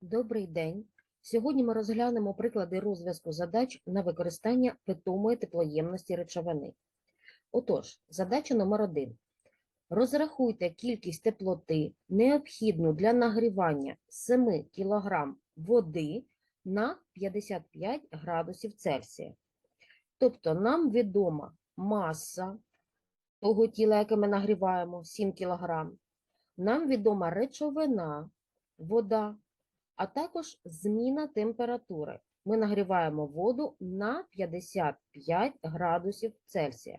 Добрий день. Сьогодні ми розглянемо приклади розв'язку задач на використання питомої теплоємності речовини. Отож, задача номер один. Розрахуйте кількість теплоти, необхідну для нагрівання 7 кг води на 55 градусів Цельсія. Тобто нам відома маса того тіла, яке ми нагріваємо 7 кг. Нам відома речовина, вода, а також зміна температури. Ми нагріваємо воду на 55 градусів Цельсія.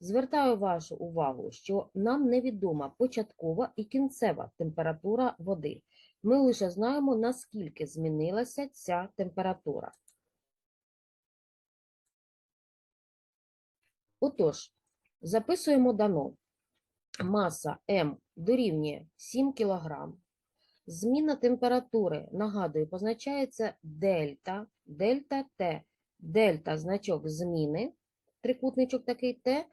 Звертаю вашу увагу, що нам невідома початкова і кінцева температура води. Ми лише знаємо, наскільки змінилася ця температура. Отож, записуємо дано. Маса М дорівнює 7 кг. Зміна температури, нагадую, позначається дельта, дельта Т. Дельта – значок зміни, трикутничок такий Т,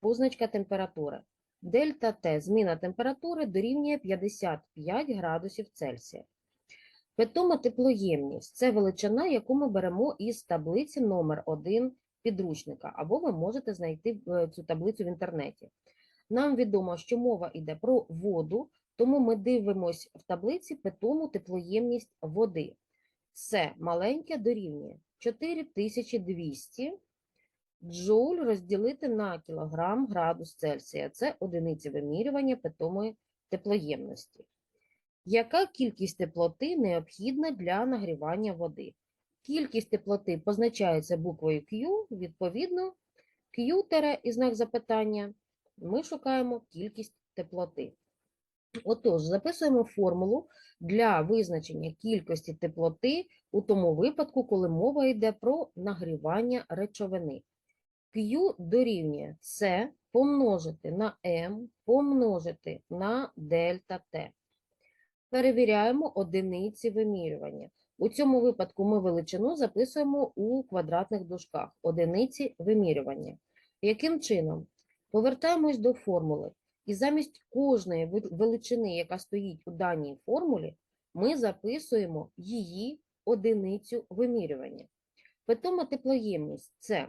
позначка температури. Дельта Т, зміна температури дорівнює 55 градусів Цельсія. Питома теплоємність – це величина, яку ми беремо із таблиці номер 1 підручника, або ви можете знайти е, цю таблицю в інтернеті. Нам відомо, що мова йде про воду, тому ми дивимось в таблиці питому теплоємність води. Це маленьке дорівнює 4200 джоуль розділити на кілограм градус Цельсія. Це одиниці вимірювання питомої теплоємності. Яка кількість теплоти необхідна для нагрівання води? Кількість теплоти позначається буквою Q, відповідно, Q і знак запитання. Ми шукаємо кількість теплоти. Отож, записуємо формулу для визначення кількості теплоти у тому випадку, коли мова йде про нагрівання речовини. Q дорівнює С помножити на М помножити на дельта Т. Перевіряємо одиниці вимірювання. У цьому випадку ми величину записуємо у квадратних дужках. Одиниці вимірювання. Яким чином? Повертаємось до формули. І замість кожної величини, яка стоїть у даній формулі, ми записуємо її одиницю вимірювання. Питома теплоємність це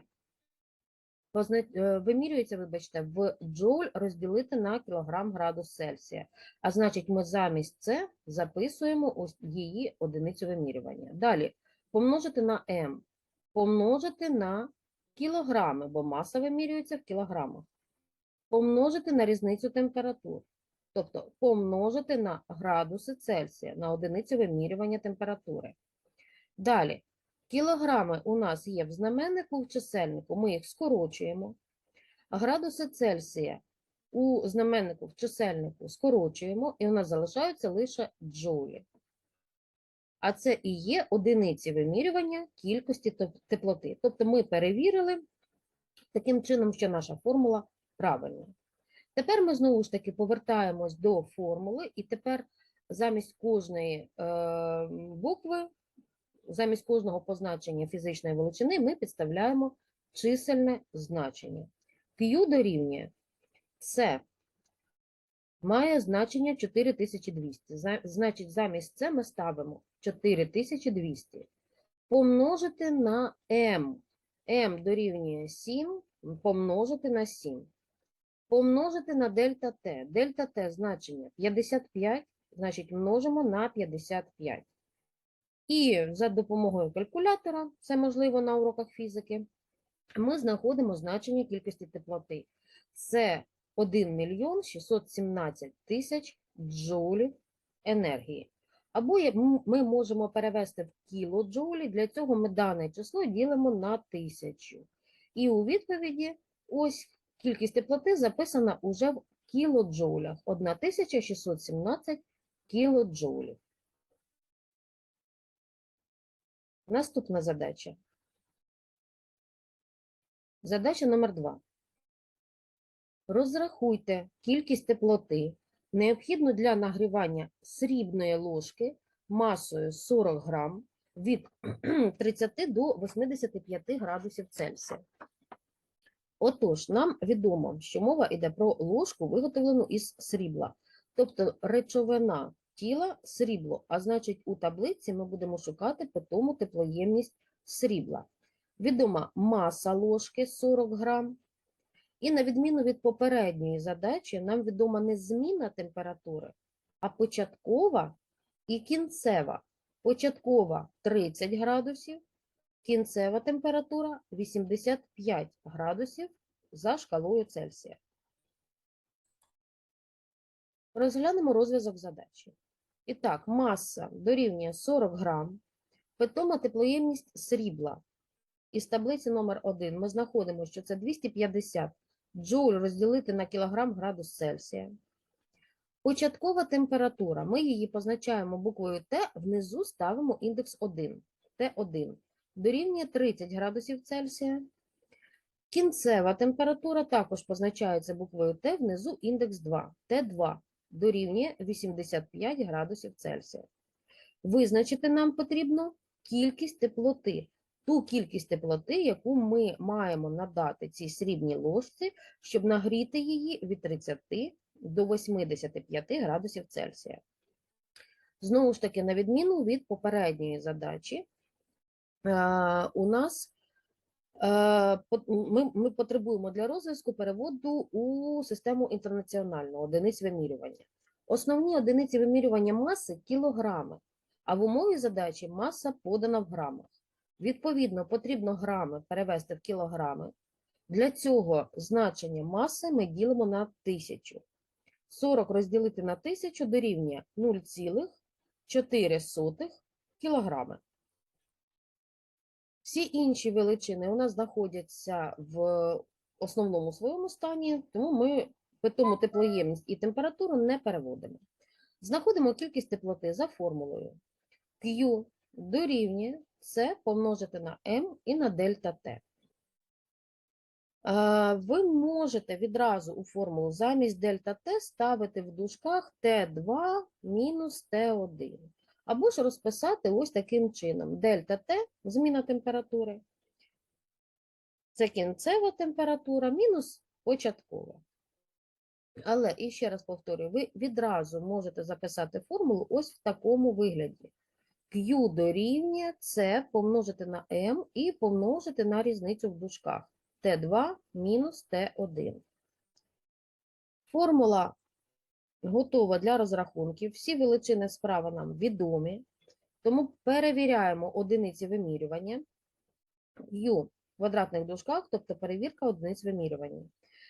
е, вимірюється, вибачте, в джоуль розділити на кілограм градус Цельсія. А значить, ми замість це записуємо ось її одиницю вимірювання. Далі помножити на М, помножити на кілограми, бо маса вимірюється в кілограмах помножити на різницю температур. Тобто помножити на градуси Цельсія, на одиницю вимірювання температури. Далі, кілограми у нас є в знаменнику, в чисельнику, ми їх скорочуємо. Градуси Цельсія у знаменнику, в чисельнику скорочуємо, і у нас залишаються лише джоулі. А це і є одиниці вимірювання кількості теплоти. Тобто ми перевірили таким чином, що наша формула правильно. Тепер ми знову ж таки повертаємось до формули, і тепер замість кожної е, букви, замість кожного позначення фізичної величини ми підставляємо чисельне значення. Q дорівнює С має значення 4200. За- Значить, замість це ми ставимо 4200 помножити на m. m дорівнює 7 помножити на 7 помножити на дельта Т. Дельта Т значення 55, значить множимо на 55. І за допомогою калькулятора, це можливо на уроках фізики, ми знаходимо значення кількості теплоти. Це 1 мільйон 617 тисяч джоулів енергії. Або ми можемо перевести в кілоджоулі, для цього ми дане число ділимо на тисячу. І у відповіді ось Кількість теплоти записана уже в кілоджоулях. 1617 кілоджоулів. Наступна задача. Задача номер 2. Розрахуйте кількість теплоти, необхідну для нагрівання срібної ложки масою 40 грам від 30 до 85 градусів Цельсія. Отож, нам відомо, що мова йде про ложку, виготовлену із срібла. Тобто речовина тіла срібло, а значить у таблиці ми будемо шукати питому теплоємність срібла. Відома маса ложки 40 грам. І на відміну від попередньої задачі, нам відома не зміна температури, а початкова і кінцева. Початкова 30 градусів, кінцева температура 85 градусів за шкалою Цельсія. Розглянемо розв'язок задачі. І так, маса дорівнює 40 грам, питома теплоємність срібла. Із таблиці номер 1 ми знаходимо, що це 250 джоуль розділити на кілограм градус Цельсія. Початкова температура. Ми її позначаємо буквою Т, внизу ставимо індекс 1, Т1. Дорівнює 30 градусів Цельсія. Кінцева температура також позначається буквою Т, внизу індекс 2, Т2 дорівнює 85 градусів Цельсія. Визначити нам потрібно кількість теплоти, ту кількість теплоти, яку ми маємо надати цій срібній ложці, щоб нагріти її від 30 до 85 градусів Цельсія. Знову ж таки, на відміну від попередньої задачі, у нас ми, ми потребуємо для розв'язку переводу у систему інтернаціональну одиниць вимірювання. Основні одиниці вимірювання маси кілограми, а в умові задачі маса подана в грамах. Відповідно, потрібно грами перевести в кілограми. Для цього значення маси ми ділимо на тисячу. 40 розділити на тисячу дорівнює 0,4 кілограми. Всі інші величини у нас знаходяться в основному своєму стані, тому ми питому теплоємність і температуру не переводимо. Знаходимо кількість теплоти за формулою. Q дорівнює С помножити на М і на дельта Т. Е, Ви можете відразу у формулу замість дельта Т ставити в дужках Т2 мінус Т1. Або ж розписати ось таким чином. Дельта Т – зміна температури. Це кінцева температура мінус початкова. Але, і ще раз повторюю, ви відразу можете записати формулу ось в такому вигляді. Q дорівнює С помножити на М і помножити на різницю в дужках. Т2 мінус Т1. Формула готова для розрахунків. Всі величини справа нам відомі. Тому перевіряємо одиниці вимірювання. Q в квадратних дужках, тобто перевірка одиниць вимірювання.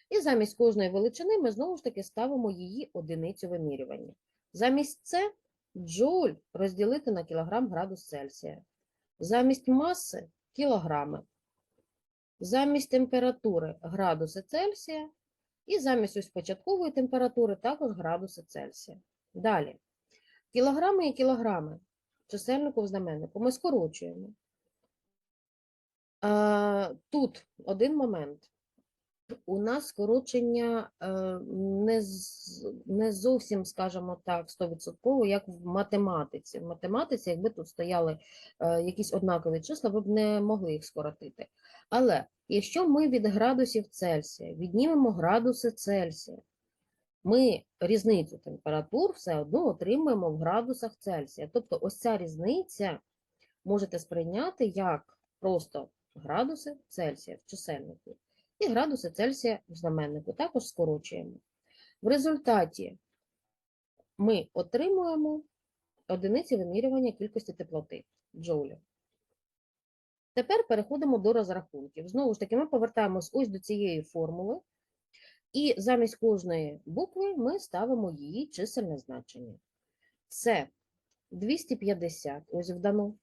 І замість кожної величини ми знову ж таки ставимо її одиницю вимірювання. Замість С джоуль розділити на кілограм градус Цельсія. Замість маси кілограми. Замість температури градуси Цельсія. І замість ось початкової температури також градуси Цельсія. Далі. Кілограми і кілограми чисельнику в знаменнику ми скорочуємо. Тут один момент. У нас скорочення е, не, не зовсім, скажімо так, 100%, як в математиці. В математиці, якби тут стояли е, якісь однакові числа, ви б не могли їх скоротити. Але якщо ми від градусів Цельсія віднімемо градуси Цельсія, ми різницю температур все одно отримуємо в градусах Цельсія. Тобто ось ця різниця можете сприйняти як просто градуси Цельсія в чисельнику і градуси Цельсія в знаменнику також скорочуємо. В результаті ми отримуємо одиниці вимірювання кількості теплоти джоулів. Тепер переходимо до розрахунків. Знову ж таки, ми повертаємось ось до цієї формули, і замість кожної букви ми ставимо її чисельне значення. Це 250, ось вдано.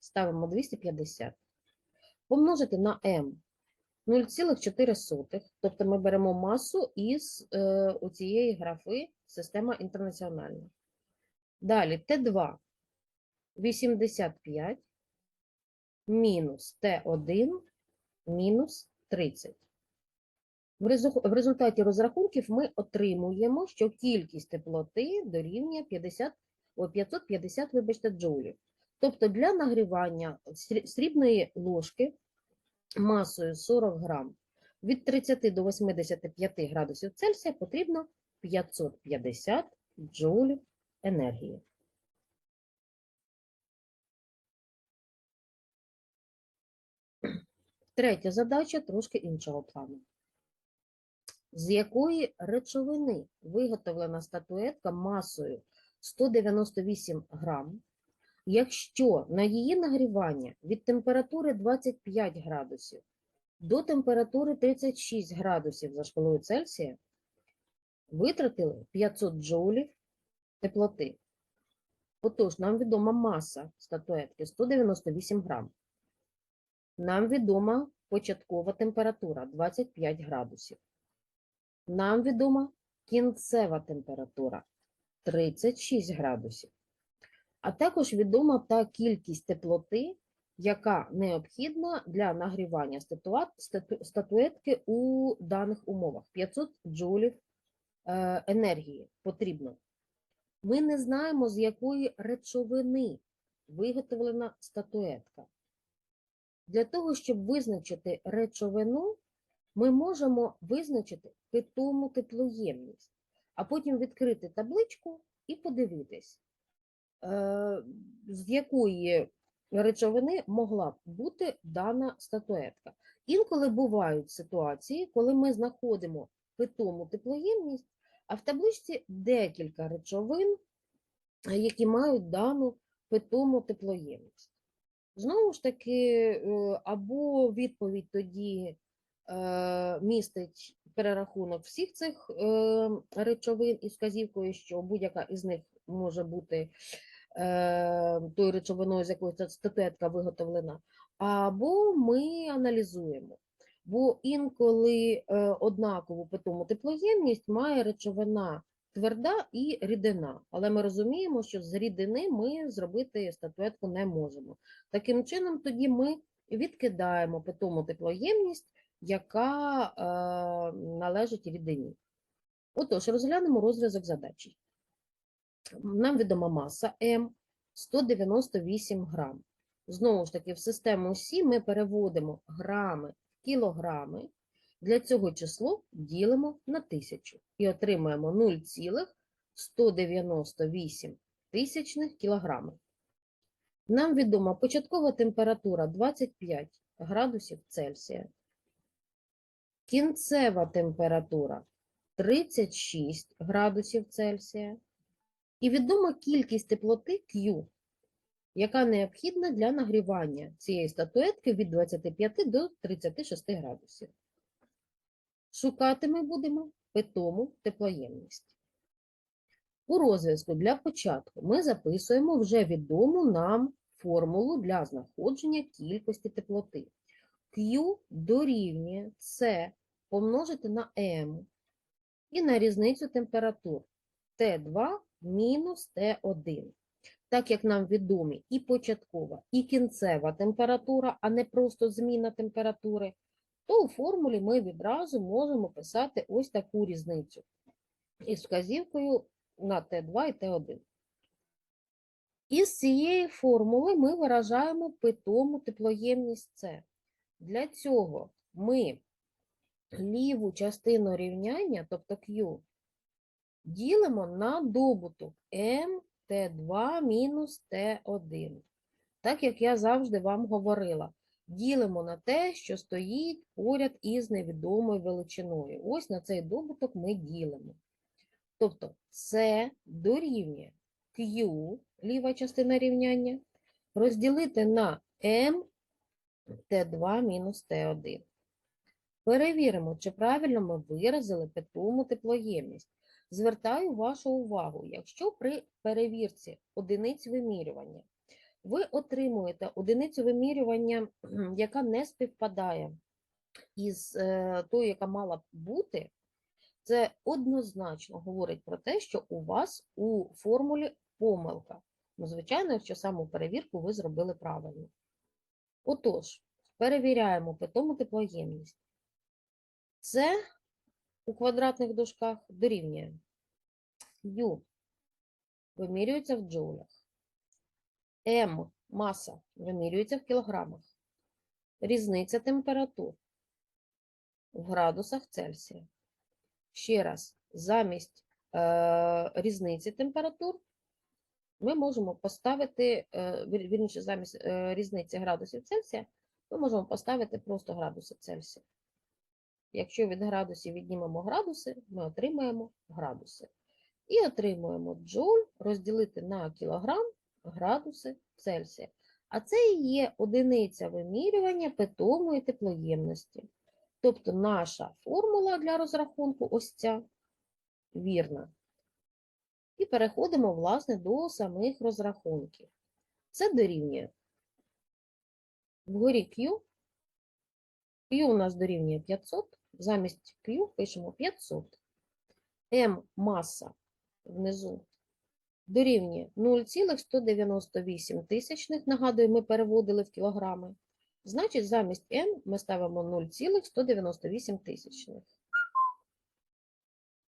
Ставимо 250. Помножити на m 0,4, тобто ми беремо масу із е, оцієї графи система інтернаціональна. Далі Т2 85 мінус Т1 мінус 30. В результаті розрахунків ми отримуємо, що кількість теплоти дорівнює 50, 550 вибачте, джоулів. Тобто для нагрівання срібної ложки масою 40 грам від 30 до 85 градусів Цельсія потрібно 550 джоулів енергії. Третя задача трошки іншого плану. З якої речовини виготовлена статуетка масою 198 грам, якщо на її нагрівання від температури 25 градусів до температури 36 градусів за шкалою Цельсія витратили 500 джоулів теплоти. Отож, нам відома маса статуетки 198 грам. Нам відома початкова температура 25 градусів. Нам відома кінцева температура 36 градусів. А також відома та кількість теплоти, яка необхідна для нагрівання статуетки у даних умовах. 500 джоулів е, енергії потрібно. Ми не знаємо, з якої речовини виготовлена статуетка. Для того, щоб визначити речовину, ми можемо визначити питому теплоємність, а потім відкрити табличку і подивитись, е, з якої речовини могла б бути дана статуетка. Інколи бувають ситуації, коли ми знаходимо питому теплоємність, а в табличці декілька речовин, які мають дану питому теплоємність. Знову ж таки, е, або відповідь тоді е, містить перерахунок всіх цих е, речовин із вказівкою, що будь-яка із них може бути тою речовиною, з якої статуетка виготовлена, або ми аналізуємо. Бо інколи однакову питому теплоємність має речовина тверда і рідина. Але ми розуміємо, що з рідини ми зробити статуетку не можемо. Таким чином, тоді ми відкидаємо питому теплоємність, яка е, належить рідині. Отож, розглянемо розв'язок задачі. Нам відома маса М 198 грам. Знову ж таки, в систему Сі ми переводимо грами в кілограми. Для цього число ділимо на 1000 і отримаємо 0,198 тисячних кілограми. Нам відома початкова температура 25 градусів Цельсія, кінцева температура 36 градусів Цельсія і відома кількість теплоти Q, яка необхідна для нагрівання цієї статуетки від 25 до 36 градусів. Шукати ми будемо питому теплоємність. У розв'язку для початку ми записуємо вже відому нам формулу для знаходження кількості теплоти. Q дорівнює C помножити на M і на різницю температур T2 мінус T1. Так як нам відомі і початкова, і кінцева температура, а не просто зміна температури, то у формулі ми відразу можемо писати ось таку різницю із вказівкою на Т2 і Т1. Із цієї формули ми виражаємо питому теплоємність С. Для цього ми ліву частину рівняння, тобто Q, ділимо на добуток m Т2 мінус Т1. Так як я завжди вам говорила, ділимо на те, що стоїть поряд із невідомою величиною. Ось на цей добуток ми ділимо. Тобто С дорівнює Q, ліва частина рівняння, розділити на m Т2 мінус Т1. Перевіримо, чи правильно ми виразили питому теплоємність. Звертаю вашу увагу, якщо при перевірці одиниць вимірювання ви отримуєте одиницю вимірювання, яка не співпадає із е, тою, яка мала б бути, це однозначно говорить про те, що у вас у формулі помилка. Ну, звичайно, якщо саму перевірку ви зробили правильно. Отож, перевіряємо питому теплоємність. Це у квадратних дужках дорівнює Ю вимірюється в джоулях. М маса вимірюється в кілограмах. Різниця температур в градусах Цельсія. Ще раз, замість е, різниці температур ми можемо поставити, е, вірніше, замість е, різниці градусів Цельсія, ми можемо поставити просто градуси Цельсія. Якщо від градусів віднімемо градуси, ми отримаємо градуси. І отримуємо джоуль розділити на кілограм градуси Цельсія. А це і є одиниця вимірювання питомої теплоємності. Тобто наша формула для розрахунку ось ця вірна. І переходимо, власне, до самих розрахунків. Це дорівнює вгорі Q. Q у нас дорівнює 500, замість Q пишемо 500. М маса внизу дорівнює 0,198 тисячних. Нагадую, ми переводили в кілограми. Значить, замість М ми ставимо 0,198 тисячних.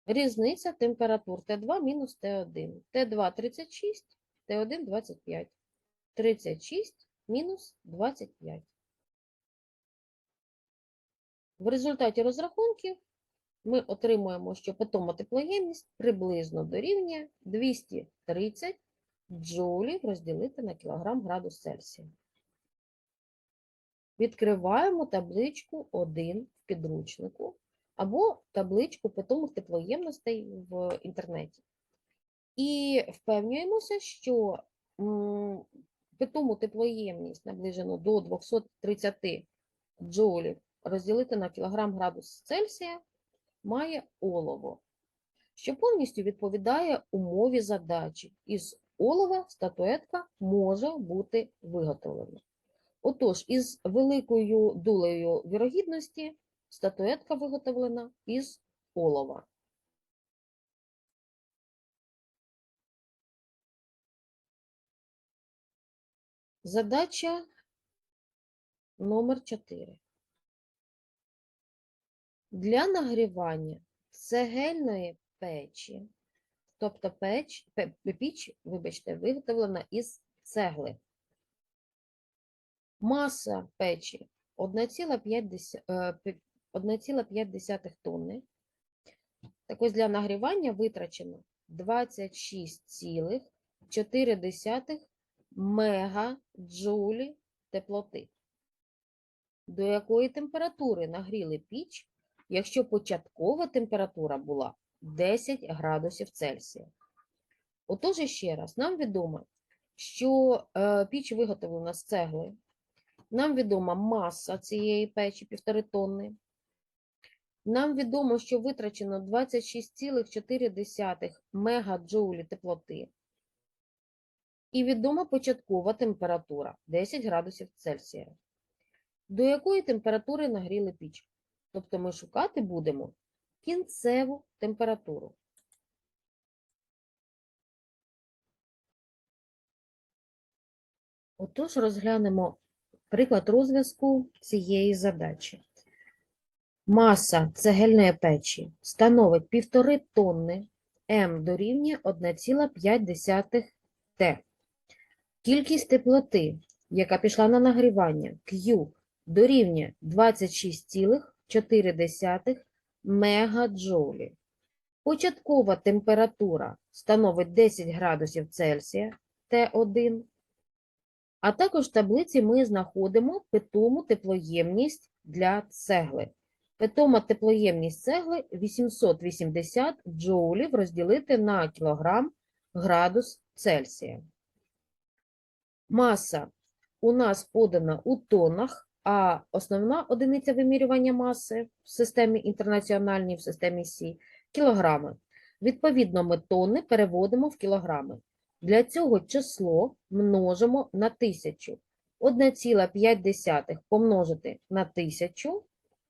Різниця температур Т2 мінус Т1. Т2 36, Т1 25. 36 мінус 25. В результаті розрахунків ми отримуємо, що питома теплоємність приблизно дорівнює 230 джоулів розділити на кілограм градус Цельсія. Відкриваємо табличку 1 в підручнику або табличку питомих теплоємностей в інтернеті. І впевнюємося, що питому теплоємність наближену до 230 джоулів розділити на кілограм градус Цельсія має олово, що повністю відповідає умові задачі. Із олова статуетка може бути виготовлена. Отож, із великою долею вірогідності статуетка виготовлена із олова. Задача номер 4. Для нагрівання цегельної печі, тобто печ, піч, вибачте, виготовлена із цегли. Маса печі 1,5 е, 1,5 тонни. Так ось для нагрівання витрачено 26,4 мегаджоулі теплоти. До якої температури нагріли піч, якщо початкова температура була 10 градусів Цельсія? Отож, ще раз, нам відомо, що е, піч виготовлена з цегли. Нам відома маса цієї печі 1,5 тонни. Нам відомо, що витрачено 26,4 мегаджоулі теплоти. І відома початкова температура 10 градусів Цельсія. До якої температури нагріли піч? Тобто ми шукати будемо кінцеву температуру. Отож, розглянемо приклад розв'язку цієї задачі. Маса цегельної печі становить 1,5 тонни, М дорівнює 1,5 Т. Кількість теплоти, яка пішла на нагрівання, Q, дорівнює 26,4 мегаджоулі. Початкова температура становить 10 градусів Цельсія Т1. А також в таблиці ми знаходимо питому теплоємність для цегли. Питома теплоємність цегли 880 джоулів розділити на кілограм градус Цельсія. Маса у нас подана у тоннах, а основна одиниця вимірювання маси в системі інтернаціональній, в системі Сі – кілограми. Відповідно, ми тонни переводимо в кілограми. Для цього число множимо на 1000. 1,5 помножити на 1000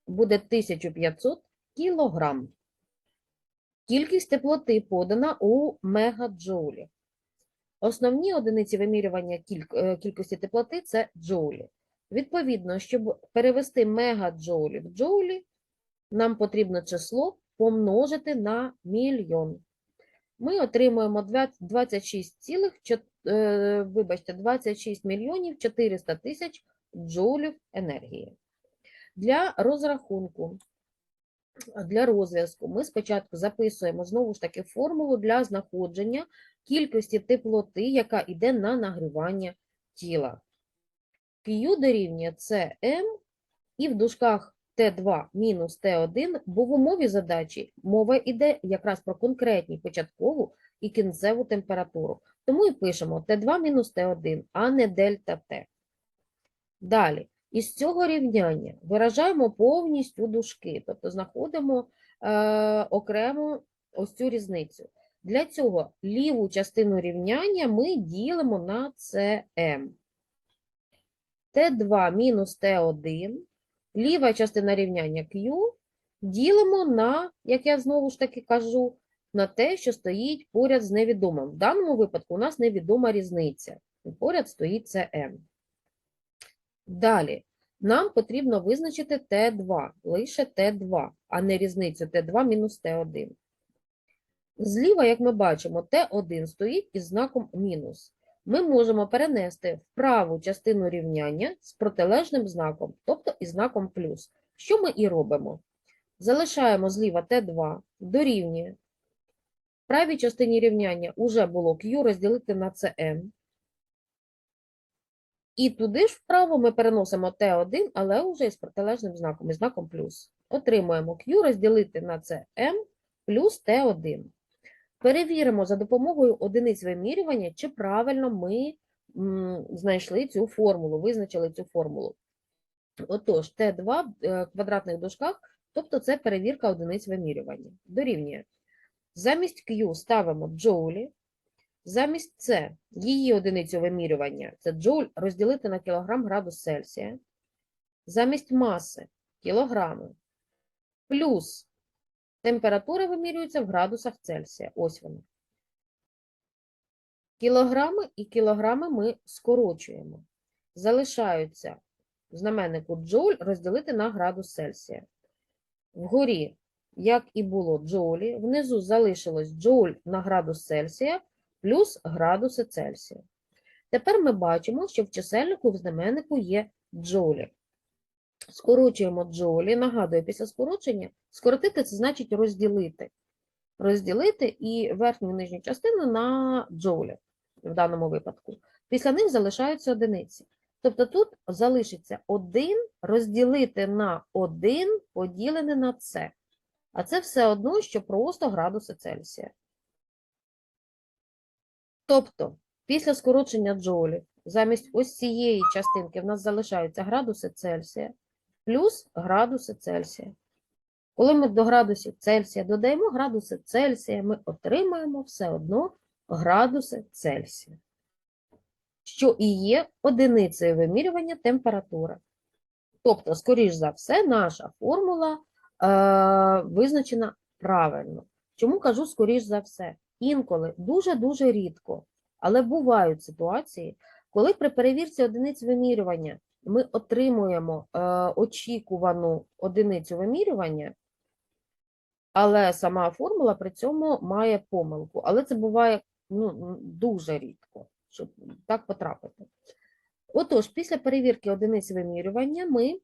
буде 1500 кілограм. Кількість теплоти подана у мегаджоулі. Основні одиниці вимірювання е, кількості теплоти – це джоулі. Відповідно, щоб перевести мегаджоулі в джоулі, нам потрібно число помножити на мільйон. Ми отримуємо 26, цілих е, вибачте, 26 мільйонів 400 тисяч джоулів енергії. Для розрахунку, для розв'язку ми спочатку записуємо знову ж таки формулу для знаходження кількості теплоти, яка йде на нагрівання тіла. Q дорівнює CM і в дужках Т2 мінус Т1, бо в умові задачі мова йде якраз про конкретні початкову і кінцеву температуру. Тому і пишемо Т2 мінус Т1, а не дельта Т. Далі, із цього рівняння виражаємо повністю дужки, тобто знаходимо е, окремо ось цю різницю. Для цього ліву частину рівняння ми ділимо на CM. Т2 мінус Т1, ліва частина рівняння Q ділимо на, як я знову ж таки кажу, на те, що стоїть поряд з невідомим. В даному випадку у нас невідома різниця. Поряд стоїть CM. Далі. Нам потрібно визначити Т2, лише Т2, а не різницю Т2 мінус Т1. Зліва, як ми бачимо, Т1 стоїть із знаком мінус. Ми можемо перенести в праву частину рівняння з протилежним знаком, тобто із знаком плюс. Що ми і робимо? Залишаємо зліва Т2, дорівнює. В правій частині рівняння вже було Q розділити на CM. І туди ж вправо ми переносимо Т1, але вже із протилежним знаком, із знаком плюс. Отримуємо Q розділити на CM плюс Т1. Перевіримо за допомогою одиниць вимірювання, чи правильно ми знайшли цю формулу, визначили цю формулу. Отож, Т2 в е, квадратних дужках, тобто це перевірка одиниць вимірювання. Дорівнює. Замість Q ставимо джоулі, замість С її одиницю вимірювання, це джоуль розділити на кілограм градус Цельсія, замість маси кілограми, плюс температура вимірюється в градусах Цельсія. Ось вона. Кілограми і кілограми ми скорочуємо. Залишаються в знаменнику джоуль розділити на градус Цельсія. Вгорі, як і було джоулі, внизу залишилось джоуль на градус Цельсія плюс градуси Цельсія. Тепер ми бачимо, що в чисельнику в знаменнику є джоулі. Скорочуємо джоулі. Нагадую, після скорочення скоротити це значить розділити. Розділити і верхню і нижню частину на джоулі в даному випадку. Після них залишаються одиниці. Тобто тут залишиться 1 розділити на 1 поділене на С. А це все одно, що просто градуси Цельсія. Тобто, після скорочення джоулів, замість ось цієї частинки в нас залишаються градуси Цельсія плюс градуси Цельсія. Коли ми до градусів Цельсія додаємо градуси Цельсія, ми отримаємо все одно градуси Цельсія, що і є одиницею вимірювання температури. Тобто, скоріш за все, наша формула е, визначена правильно. Чому кажу скоріш за все? Інколи дуже-дуже рідко, але бувають ситуації, коли при перевірці одиниць вимірювання ми отримуємо е, очікувану одиницю вимірювання, але сама формула при цьому має помилку. Але це буває ну, дуже рідко, щоб так потрапити. Отож, після перевірки одиниць вимірювання ми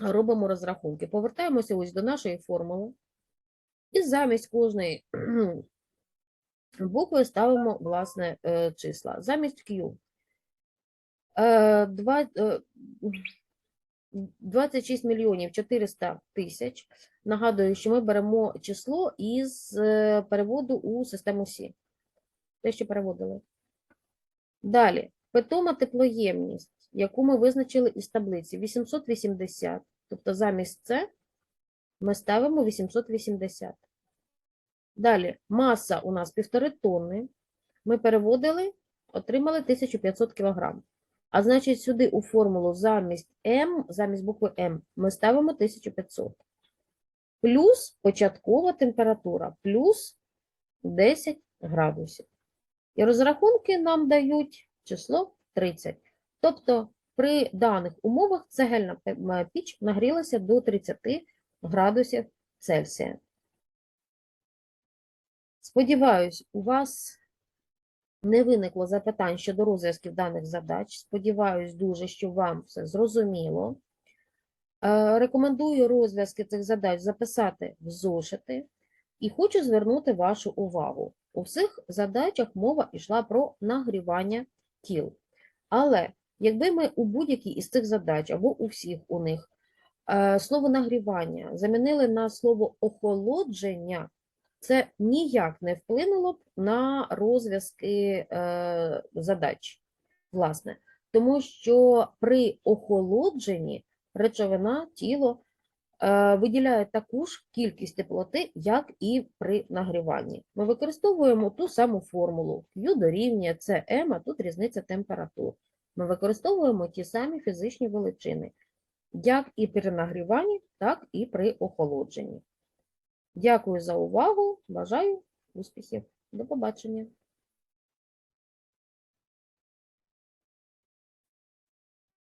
робимо розрахунки. Повертаємося ось до нашої формули. І замість кожної букви ставимо, власне, е, числа. Замість Q. Е, два- е, 26 мільйонів 400 тисяч. Нагадую, що ми беремо число із е, переводу у систему Сі. Те, що переводили. Далі, питома теплоємність, яку ми визначили із таблиці 880. Тобто замість це ми ставимо 880. Далі, маса у нас 1,5 тонни. Ми переводили, отримали 1500 кг. А значить, сюди у формулу замість М, замість букви М, ми ставимо 1500. Плюс початкова температура, плюс 10 градусів. І розрахунки нам дають число 30. Тобто, при даних умовах цегельна пе- піч нагрілася до 30 градусів Цельсія. Сподіваюсь, у вас не виникло запитань щодо розв'язків даних задач. Сподіваюсь дуже, що вам все зрозуміло. Е, Рекомендую розв'язки цих задач записати в зошити і хочу звернути вашу увагу. У всіх задачах мова йшла про нагрівання тіл. Але якби ми у будь-якій із цих задач або у всіх у них е, слово нагрівання замінили на слово охолодження, це ніяк не вплинуло б на розв'язки е, задач, власне, тому що при охолодженні речовина, тіло е, виділяє таку ж кількість теплоти, як і при нагріванні. Ми використовуємо ту саму формулу Q дорівнює Cm, а тут різниця температур. Ми використовуємо ті самі фізичні величини, як і при нагріванні, так і при охолодженні. Дякую за увагу. Бажаю успіхів. До побачення.